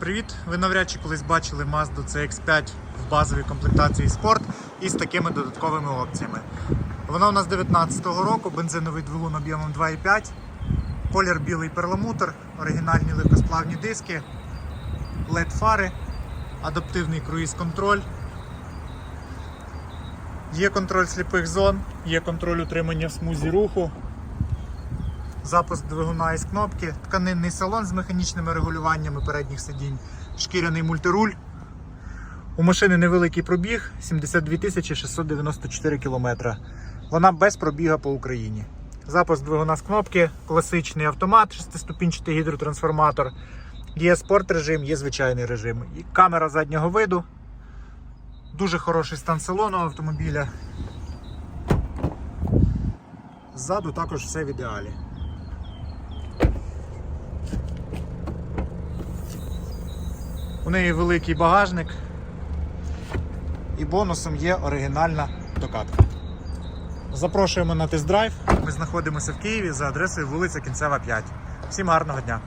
привіт! Ви навряд чи колись бачили Mazda CX5 в базовій комплектації Sport із такими додатковими опціями. Вона у нас 19-го року, бензиновий двигун об'ємом 2,5, колір білий перламутр, оригінальні легкосплавні диски, LED фари, адаптивний круїз-контроль. Є контроль сліпих зон, є контроль утримання в смузі руху, запуск двигуна із кнопки, тканинний салон з механічними регулюваннями передніх сидінь, шкіряний мультируль. У машини невеликий пробіг 72 694 км. Вона без пробіга по Україні. Запуск двигуна з кнопки, класичний автомат, шестиступінчатий гідротрансформатор. Є спорт режим, є звичайний режим. І камера заднього виду. Дуже хороший стан салону автомобіля. Ззаду також все в ідеалі. У неї великий багажник. І бонусом є оригінальна докатка. Запрошуємо на тест-драйв. Ми знаходимося в Києві за адресою вулиця Кінцева 5. Всім гарного дня!